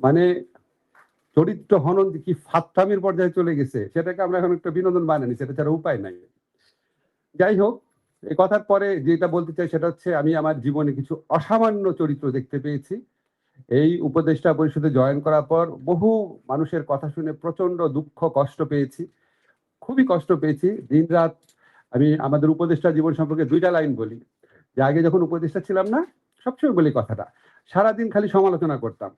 মানে চরিত্র হনন কি ফাত্তামির পর্যায়ে চলে গেছে, সেটাকে আমরা এখন একটা বিনোদন বানানি, সেটা ছাড়া উপায় নাই। যাই হোক এই কথার পরে যেটা বলতে চাই সেটা হচ্ছে, আমি আমার জীবনে কিছু অসামান্য চরিত্র দেখতে পেয়েছি। এই উপদেষ্টা পরিষদে জয়েন করার পর বহু মানুষের কথা শুনে প্রচণ্ড দুঃখ, কষ্ট পেয়েছি। খুবই কষ্ট পেয়েছি। দিনরাত আমি আমাদের উপদেষ্টা জীবন সম্পর্কে দুইটা লাইন বলি। যে আগে যখন উপদেষ্টা ছিলাম না, সবসময় বলি কথাটা। সারাদিন খালি সমালোচনা করতাম।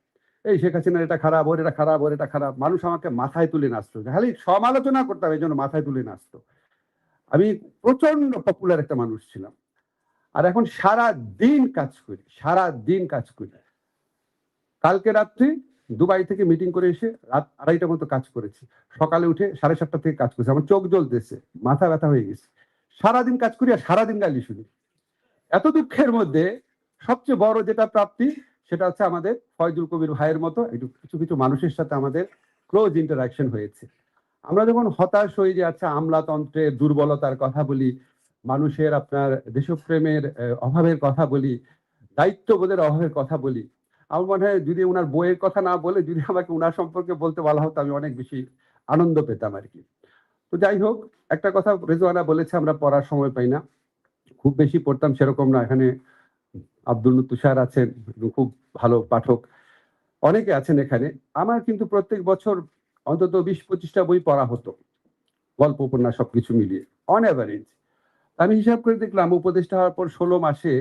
এই শেখ হাসিনার এটা খারাপ, ওর এটা খারাপ, ওর এটা খারাপ। মানুষ আমাকে মাথায় তুলে নাচতো। খালি সমালোচনা করতাম এই জন্য মাথায় তুলে নাচতো। আমি প্রচণ্ড পপুলার একটা মানুষ ছিলাম। আর এখন সারা দিন কাজ করি সারা দিন কাজ করি। কালকে রাত্রি দুবাই থেকে মিটিং করে এসে রাত আড়াইটা মতো কাজ করেছি। সকালে উঠে সাড়ে সাতটা থেকে কাজ করেছি। আমার চোখ জ্বলতেছে, মাথা ব্যথা হয়ে গেছে। সারাদিন কাজ করি আর সারাদিন গালি শুনি। এত দুঃখের মধ্যে সবচেয়ে বড় যেটা প্রাপ্তি সেটা হচ্ছে আমাদের ফয়জুল কবির ভাইয়ের মতো একটু কিছু কিছু মানুষের সাথে আমাদের ক্লোজ ইন্টারাকশন হয়েছে। আমরা যখন হতাশ হয়ে যে আচ্ছা আমলাতন্ত্রের দুর্বলতার কথা বলি, মানুষের আপনার দেশপ্রেমের অভাবের কথা বলি, দায়িত্ববোধের অভাবের কথা বলি, আমার মনে হয় যদি ওনার বইয়ের কথা না বলে, যদি আমাকে ওনার সম্পর্কে বলতে বলা হতো, আমি অনেক বেশি আনন্দ পেতাম আর কি। তো যাই হোক, একটা কথা রেজওয়ানা বলেছে, আমরা পড়ার সময় পাই না। খুব বেশি পড়তাম সেরকম না, এখানে আব্দুল তুষার আছেন, খুব ভালো পাঠক। অনেকে আছেন এখানে। আমার কিন্তু প্রত্যেক বছর অন্তত বিশ পঁচিশটা বই পড়া হতো, গল্প, উপন্যাস সবকিছু মিলিয়ে অন অ্যাভারেজ আমি হিসাব করে দেখলাম, উপদেষ্টা হওয়ার পর ষোলো মাসে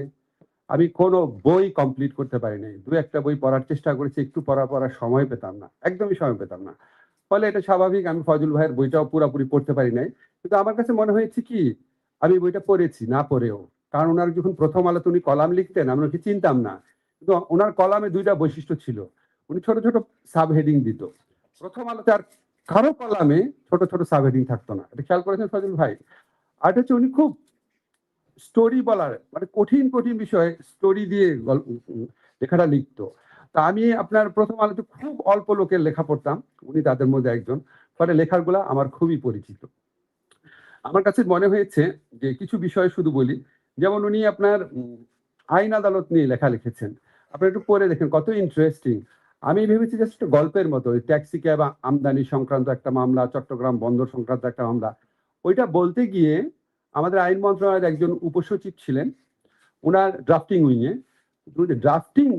আমি কোনো বই কমপ্লিট করতে পারি নাই। দু একটা বই পড়ার চেষ্টা করেছি, একটু পড়া পড়ার সময় পেতাম না, একদমই সময় পেতাম না। ফলে এটা স্বাভাবিক, আমি ফজল ভাইয়ের বইটাও পুরোপুরি পড়তে পারি নাই। কিন্তু আমার কাছে মনে হয়েছে কি, আমি বইটা পড়েছি, না পড়েও। কারণ ওনার যখন প্রথম আলোতে উনি কলাম লিখতেন, আমরা ওকে চিনতাম না। কিন্তু ওনার কলামে দুইটা বৈশিষ্ট্য ছিল। উনি ছোট ছোট সাব হেডিং দিত। প্রথম আলোতে আর কারও কলামে ছোট ছোট সাব হেডিং থাকতো না। এটা খেয়াল করেছেন ফজল ভাই? আর হচ্ছে উনি খুব স্টোরি বলার মানে কঠিন কঠিন বিষয়ে স্টোরি দিয়ে লেখাটা লিখতো। তা আমি আপনার প্রথম আলোতে খুব অল্প লোকের লেখা পড়তাম। উনি তাদের মধ্যে একজন। ফলে লেখাগুলা আমার খুবই পরিচিত। আমার কাছে মনে হয়েছে যে কিছু বিষয় শুধু বলি। যেমন উনি আপনার আইন আদালত নিয়ে লেখা লিখেছেন। আপনি একটু পড়ে দেখেন, কত ইন্টারেস্টিং আমি ভেবেছি জাস্ট একটা গল্পের মতো, ওই ট্যাক্সি ক্যাব আমদানি সংক্রান্ত একটা মামলা, চট্টগ্রাম বন্দর সংক্রান্ত একটা মামলা। ওইটা বলতে গিয়ে আমাদের আইন মন্ত্রণালয়ের একজন উপসচিব ছিলেন। ওনার ড্রাফটিং উইংয়ে ড্রাফটিং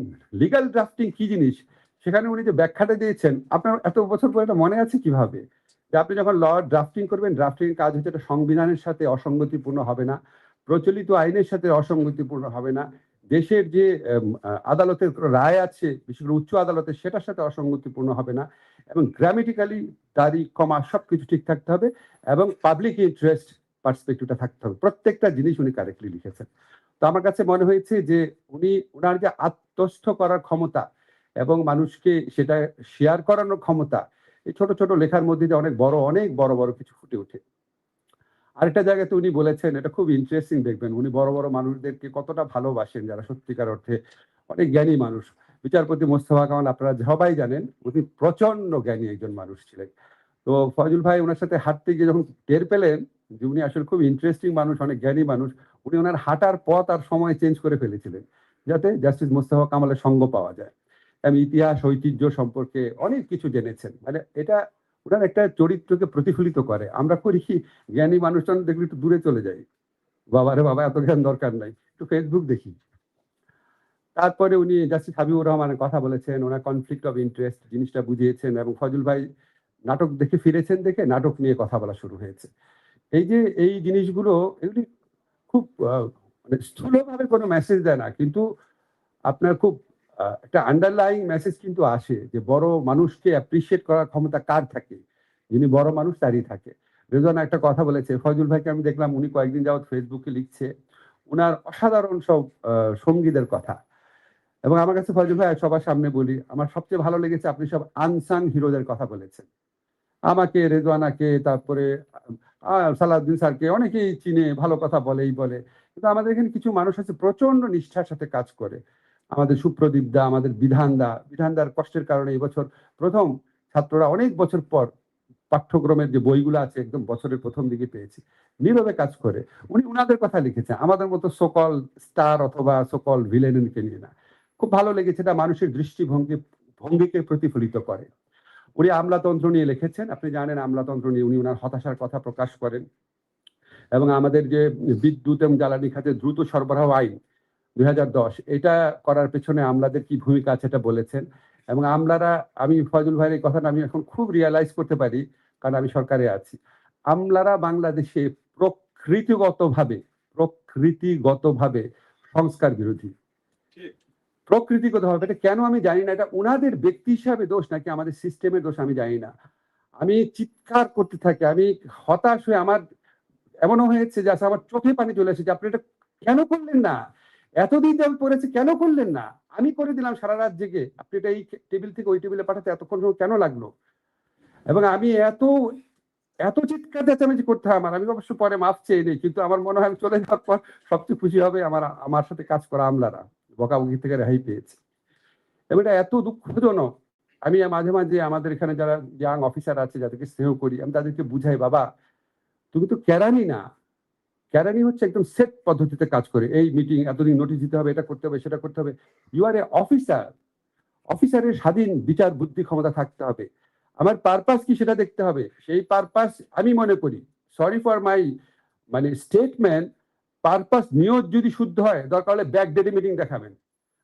লিগাল ড্রাফটিং কি জিনিস? সেখানে উনি যে ব্যাখ্যাটা দিয়েছেন, আপনার এত বছর পরে এটা মনে আছে কীভাবে? যে আপনি যখন ল ড্রাফটিং করবেন ড্রাফটিং কাজ হচ্ছে এটা সংবিধানের সাথে অসঙ্গতিপূর্ণ হবে না। প্রচলিত আইনের সাথে অসঙ্গতিপূর্ণ হবে না। দেশের যে আদালতের রায় আছে, বিশেষ করে উচ্চ আদালতের, সেটার সাথে অসঙ্গতিপূর্ণ হবে না এবং গ্রামেটিক্যালি তারিখ কমা সবকিছু ঠিক থাকতে হবে এবং পাবলিক ইন্টারেস্ট পার্সপেক্টিভটা থাকতে হবে। প্রত্যেকটা জিনিস উনি কারেক্টলি লিখেছেন। তো আমার কাছে মনে হয়েছে যে, উনি ওনার যে আত্মস্থ করার ক্ষমতা এবং মানুষকে সেটা শেয়ার করানোর ক্ষমতা, এই ছোট ছোট লেখার মধ্যে দিয়ে অনেক বড় অনেক বড় বড় কিছু ফুটে ওঠে। আরেকটা জায়গাতে উনি বলেছেন, এটা খুব ইন্টারেস্টিং দেখবেন, উনি বড় বড় মানুষদেরকে কতটা ভালোবাসেন, যারা সত্যিকার অর্থে অনেক জ্ঞানী মানুষ। বিচারপতি মোস্তফা কামাল, আপনারা সবাই জানেন, উনি প্রচণ্ড জ্ঞানী একজন মানুষ ছিলেন। তো ফজল ভাই ওনার সাথে হাঁটতে গিয়ে যখন টের পেলেন যে উনি আসলে খুব ইন্টারেস্টিং মানুষ, অনেক জ্ঞানী মানুষ, উনি ওনার হাঁটার পথ আর সময় চেঞ্জ করে ফেলেছিলেন, যাতে জাস্টিস মোস্তফা কামালের সঙ্গ পাওয়া যায়। আমি ইতিহাস, ঐতিহ্য সম্পর্কে অনেক কিছু জেনেছেন। মানে এটা ওনার একটা চরিত্রকে প্রতিফলিত করে। আমরা করি কি, জ্ঞানী মানুষজন দেখলে একটু দূরে চলে যাই বাবারে বাবা, এত জ্ঞান দরকার নাই। একটু ফেসবুক দেখি। তারপরে উনি জাস্টিস হাবিবুর রহমানের কথা বলেছেন, ওনার কনফ্লিক্ট অফ ইন্টারেস্ট জিনিসটা বুঝিয়েছেন এবং ফজল ভাই নাটক দেখে ফিরেছেন দেখে নাটক নিয়ে কথা বলা শুরু হয়েছে। এই যে এই জিনিসগুলো, এগুলি খুব মানে স্থূলভাবে কোনো মেসেজ দেয় না। কিন্তু আপনার খুব একটা আন্ডারলাইং মেসেজ কিন্তু আসে যে বড় মানুষকে অ্যাপ্রিসিয়েট করার ক্ষমতা কার থাকে? যিনি বড় মানুষ, তারই থাকে। রেজন একটা কথা বলেছে ফজল ভাইকে আমি দেখলাম উনি কয়েকদিন যাবত ফেসবুকে লিখছে, উনার অসাধারণ সব সঙ্গীদের কথা। এবং আমার কাছে ফজল ভাই, সবার সামনে বলি, আমার সবচেয়ে ভালো লেগেছে আপনি সব আনসাং হিরোদের কথা বলেছেন। আমাকে, রেজওয়ানাকে, তারপরে সালাউদ্দিন স্যারকে অনেকেই চিনে, ভালো কথা বলেই বলে। কিন্তু আমাদের এখানে কিছু মানুষ আছে প্রচণ্ড নিষ্ঠার সাথে কাজ করে। আমাদের সুপ্রদীপ দা, আমাদের বিধান দা, বিধান দার কষ্টের কারণে এবছর প্রথম ছাত্ররা অনেক বছর পর পাঠ্যক্রমের যে বইগুলো আছে একদম বছরের প্রথম দিকে পেয়েছি। নীরবে কাজ করে। উনি উনাদের কথা লিখেছেন। আমাদের মতো সকল স্টার অথবা সকল ভিলেনকে নিয়ে না। খুব ভালো লেগেছে। এটা মানুষের দৃষ্টিভঙ্গি, ভঙ্গিকে প্রতিফলিত করে। উনি আমলাতন্ত্র নিয়ে লিখেছেন। আপনি জানেন আমলাতন্ত্র নিয়ে উনি ওনার হতাশার কথা প্রকাশ করেন। এবং আমাদের যে বিদ্যুৎ এবং জ্বালানি খাতে দ্রুত সরবরাহ আইন দুই হাজার দশ, এটা করার পেছনে আমলাদের কি ভূমিকা আছে এটা বলেছেন। এবং আমলারা, আমি ফয়জুল ভাইয়ের এই কথাটা আমি এখন খুব রিয়ালাইজ করতে পারি, কারণ আমি সরকারে আছি। আমলারা বাংলাদেশে প্রকৃতিগতভাবে প্রকৃতিগতভাবে সংস্কার বিরোধী। প্রকৃতিগতভাবে, এটা কেন আমি জানি না, এটা ওনাদের ব্যক্তি হিসাবে দোষ নাকি আমাদের সিস্টেমের দোষ আমি জানি না। আমি চিৎকার করতে থাকি, আমি হতাশ হয়ে আমার, এমনও হয়েছে যে আমার চোখে পানি চলে এসেছে, আপনি এটা কেন করলেন না? এতদিন আমি পড়েছি, কেন করলেন না? আমি করে দিলাম সারা রাত জেগে। আপনি এটা এই টেবিল থেকে ওই টেবিলে পাঠাতে এতক্ষণ কেন লাগল? এবং আমি এত এত চিৎকার চেঁচামেচি করতে আমার আমি অবশ্য পরে মাফ চেয়ে নিই, কিন্তু আমার মনে হয় আমি চলে যাওয়ার পর সবচেয়ে খুশি হবে আমার আমার সাথে কাজ করা আমলারা, বকাবকি থেকে রেহাই পেয়েছে। এবং এটা এত দুঃখজনক। আমি মাঝে মাঝে আমাদের এখানে যারা ইয়াং অফিসার আছে, যাদেরকে স্নেহ করি, আমি তাদেরকে বুঝাই, বাবা, তুমি তো কেরানি না। কেরানি হচ্ছে একদম সেট পদ্ধতিতে কাজ করে। এই মিটিং এতদিন নোটিশ দিতে হবে, এটা করতে হবে, সেটা করতে হবে। ইউ আর এ অফিসার অফিসারের স্বাধীন বিচার বুদ্ধি ক্ষমতা থাকতে হবে। আমার পারপাস কি সেটা দেখতে হবে। সেই পারপাস আমি মনে করি। সরি ফর মাই মানে স্টেটমেন্ট পারপাস নিয়োগ যদি শুদ্ধ হয়, দরকার হলে ব্যাকডেটে মিটিং দেখাবেন।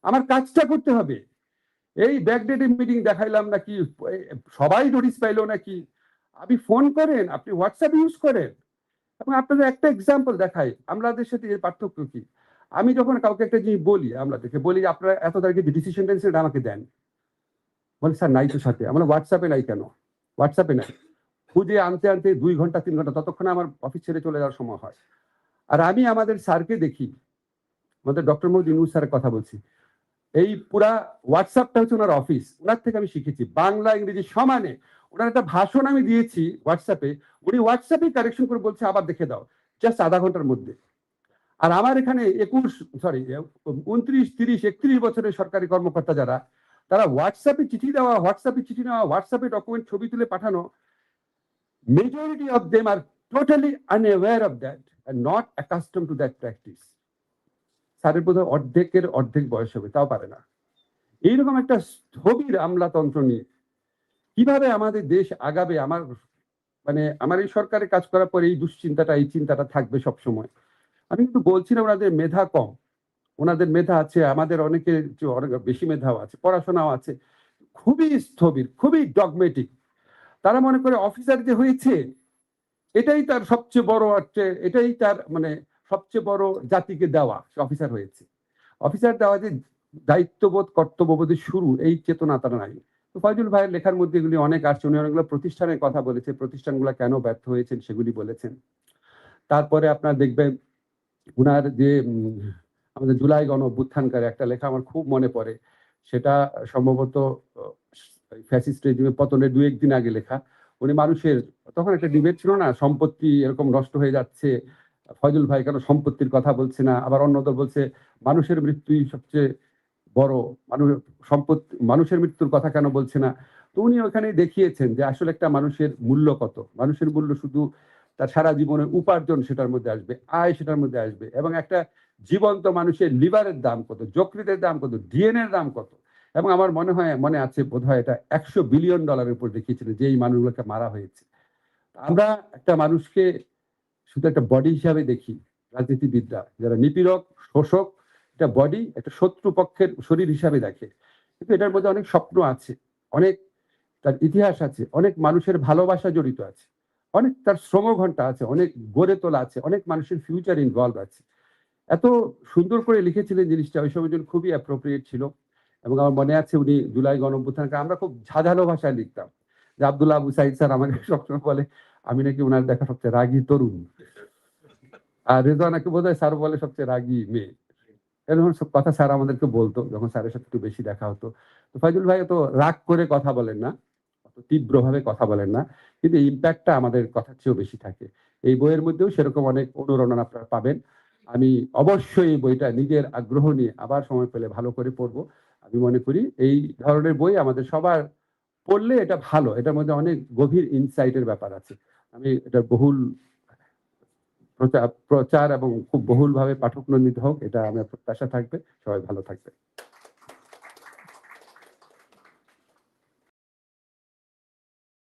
আমার কাজটা করতে হবে। এই ব্যাকডেটে মিটিং দেখাইলাম নাকি সবাই নোটিশ পাইলো নাকি? আপনি ফোন করেন, আপনি হোয়াটসঅ্যাপ ইউজ করেন। এবং আপনাদের একটা এক্সাম্পল দেখাই। আমাদের সাথে এর পার্থক্য কি? আমি যখন কাউকে একটা জিনিস বলি আমাদেরকে বলি, আপনারা এত তারিখে ডিসিশনটা সেটা আমাকে দেন। বলে, স্যার, নাই তো সাথে। আমার হোয়াটসঅ্যাপে নাই কেন? হোয়াটসঅ্যাপে নাই। খুঁজে আনতে আনতে দুই ঘণ্টা, তিন ঘণ্টা, ততক্ষণে আমার অফিস ছেড়ে চলে যাওয়ার সময় হয়। আর আমি আমাদের স্যারকে দেখি, আমাদের ডক্টর মোহাম্মদ ইউনুস স্যারের কথা বলছি, এই পুরা হোয়াটসঅ্যাপটা হচ্ছে ওনার অফিস ওনার থেকে আমি শিখেছি, বাংলা, ইংরেজি সমানে ওনার একটা ভাষণ আমি দিয়েছি হোয়াটসঅ্যাপে উনি হোয়াটসঅ্যাপে কারেকশন করে বলছে, আবার দেখে দাও জাস্ট আধা ঘণ্টার মধ্যে। আর আমার এখানে একুশ সরি উনত্রিশ, তিরিশ, একত্রিশ বছরের সরকারি কর্মকর্তা যারা, তারা হোয়াটসঅ্যাপে চিঠি দেওয়া হোয়াটসঅ্যাপে চিঠি নেওয়া হোয়াটসঅ্যাপে ডকুমেন্ট ছবি তুলে পাঠানো majority of them are totally unaware of that not accustomed to that practice. স্যারের বোধহয় অর্ধেকের অর্ধেক বয়স হবে, তাও পারে না। এইরকম একটা স্থবির আমলাতন্ত্র নিয়ে কীভাবে আমাদের দেশ আগাবে? আমার মানে আমার এই সরকারে কাজ করার পরে এই দুশ্চিন্তাটা, এই চিন্তাটা থাকবে সব সময় আমি কিন্তু বলছি না ওনাদের মেধা কম। ওনাদের মেধা আছে, আমাদের অনেক বেশি মেধাও আছে, পড়াশোনাও আছে, খুবই স্থবির, খুবই ডগমেটিক তারা মনে করে অফিসার যে হয়েছে, এটাই তার সবচেয়ে বড় এটাই তার মানে সবচেয়ে বড় জাতিকে দেওয়া সে অফিসার হয়েছে। অফিসার দেওয়া যে দায়িত্ববোধ, কর্তব্যবোধের শুরু, এই চেতনা তারা নাই। তো ফয়জুল ভাইয়ের লেখার মধ্যে এগুলি অনেক আসছে। উনি অনেকগুলো প্রতিষ্ঠানের কথা বলেছে প্রতিষ্ঠানগুলো কেন ব্যর্থ হয়েছেন সেগুলি বলেছেন। তারপরে আপনার দেখবেন উনার যে আমাদের জুলাই গণ অভ্যুত্থানকারী একটা লেখা আমার খুব মনে পড়ে। সেটা সম্ভবত ফ্যাসিস্ট রেজিমে পতনের দু একদিন আগে লেখা। উনি মানুষের, তখন একটা ডিবেট ছিল না, সম্পত্তি এরকম নষ্ট হয়ে যাচ্ছে ফজল ভাই কেন সম্পত্তির কথা বলছে না? আবার অন্য দল বলছে, মানুষের মৃত্যুই সবচেয়ে বড় মানুষ সম্পত্তি মানুষের মৃত্যুর কথা কেন বলছে না? তো উনি ওখানে দেখিয়েছেন যে আসলে একটা মানুষের মূল্য কত? মানুষের মূল্য শুধু তার সারা জীবনের উপার্জন সেটার মধ্যে আসবে, আয় সেটার মধ্যে আসবে এবং একটা জীবন্ত মানুষের লিভারের দাম কত? যকৃতের দাম কত? ডিএনএ দাম কত? এবং আমার মনে হয়, মনে আছে বোধ হয় এটা একশো বিলিয়ন ডলারের উপর দেখিয়েছিল যে এই মানুষগুলোকে মারা হয়েছে। আমরা একটা মানুষকে শুধু একটা বডি হিসাবে দেখি, রাজনীতিবিদরা, যারা নিপীড়ক, শোষক একটা বডি একটা শত্রু পক্ষের শরীর হিসাবে দেখে। কিন্তু এটার মধ্যে অনেক স্বপ্ন আছে, অনেক তার ইতিহাস আছে, অনেক মানুষের ভালোবাসা জড়িত আছে, অনেক তার শ্রম ঘণ্টা আছে, অনেক গড়ে তোলা আছে, অনেক মানুষের ফিউচার ইনভলভ আছে। এত সুন্দর করে লিখেছিলেন জিনিসটা, ওই সময় খুবই অ্যাপ্রোপ্রিয়েট ছিল এবং আমার মনে আছে উনি জুলাই গণঅভ্যুত্থানকে আমরা খুব ঝাঁঝালো ভাষায় লিখতাম। যে আব্দুল্লাহ আবু সাইদ স্যার আমাকে সবসময় বলে, আমি নাকি ওনার দেখা সবচেয়ে রাগী তরুণ। আর রেজানাকে বোধ হয় স্যার বলে সবচেয়ে রাগী মেয়ে। এরকম সব কথা স্যার আমাদেরকে বলতো, যখন স্যারের সাথে একটু বেশি দেখা হতো। তো ফাইজুল ভাই তো রাগ করে কথা বলেন না, অত তীব্রভাবে কথা বলেন না, কিন্তু ইম্প্যাক্টটা আমাদের কথার চেয়েও বেশি থাকে। এই বইয়ের মধ্যেও সেরকম অনেক অনুরণন আপনারা পাবেন। আমি অবশ্যই এই বইটা নিজের আগ্রহ নিয়ে আবার সময় পেলে ভালো করে পড়ব। আমি মনে করি এই ধরনের বই আমাদের সবার পড়লে এটা ভালো, এটার মধ্যে অনেক গভীর ইনসাইটের ব্যাপার আছে। আমি এটা বহুল প্রচার এবং খুব বহুলভাবে পাঠক নন্দিত হোক এটা আমার প্রত্যাশা থাকবে। সবাই ভালো থাকবে